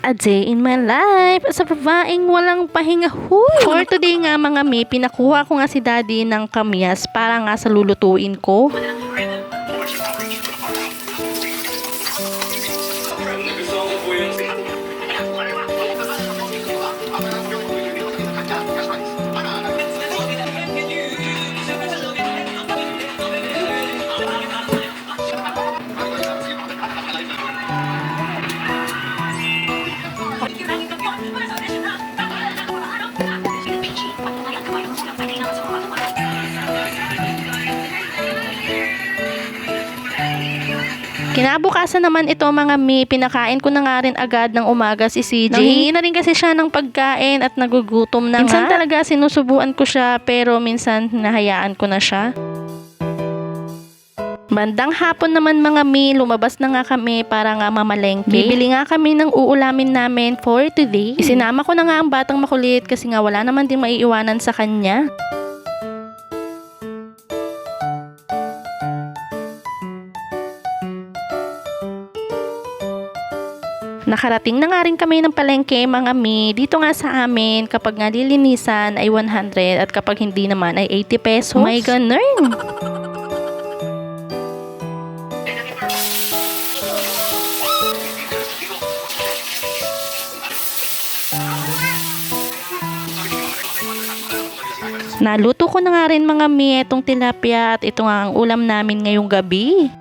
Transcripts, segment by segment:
A day in my life sa babaeng walang pahinga. Huy! For today nga mga mi, pinakuha ko nga si daddy ng kamyas para nga sa lulutuin ko. Kinabukasan naman ito mga mi, pinakain ko na nga rin agad ng umaga si CJ. Nanghingi na rin kasi siya ng pagkain at nagugutom na minsan nga. talaga sinusubuan ko siya pero minsan nahayaan ko na siya. Bandang hapon naman mga mi, lumabas na nga kami para nga mamalengke. Bibili nga kami ng uulamin namin for today. Isinama ko na nga ang batang makulit kasi nga wala naman din maiiwanan sa kanya. Nakarating na nga rin kami ng palengke mga mi. Dito nga sa amin, kapag nga lilinisan ay 100 at kapag hindi naman ay 80 pesos. Oh my ganun. Naluto ko na nga rin mga mi itong tilapia at ito nga ang ulam namin ngayong gabi.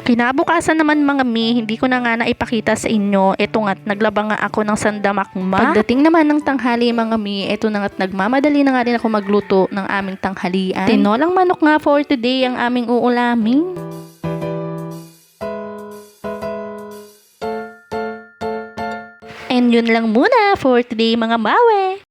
Kinabukasan naman mga mi, hindi ko na nga naipakita sa inyo. Ito nga't naglaba nga ako ng sandamakma. Pagdating naman ng tanghali mga mi, ito na nga't nagmamadali na nga rin ako magluto ng aming tanghalian. Tinolang manok nga for today ang aming uulamin. And yun lang muna for today mga bawe.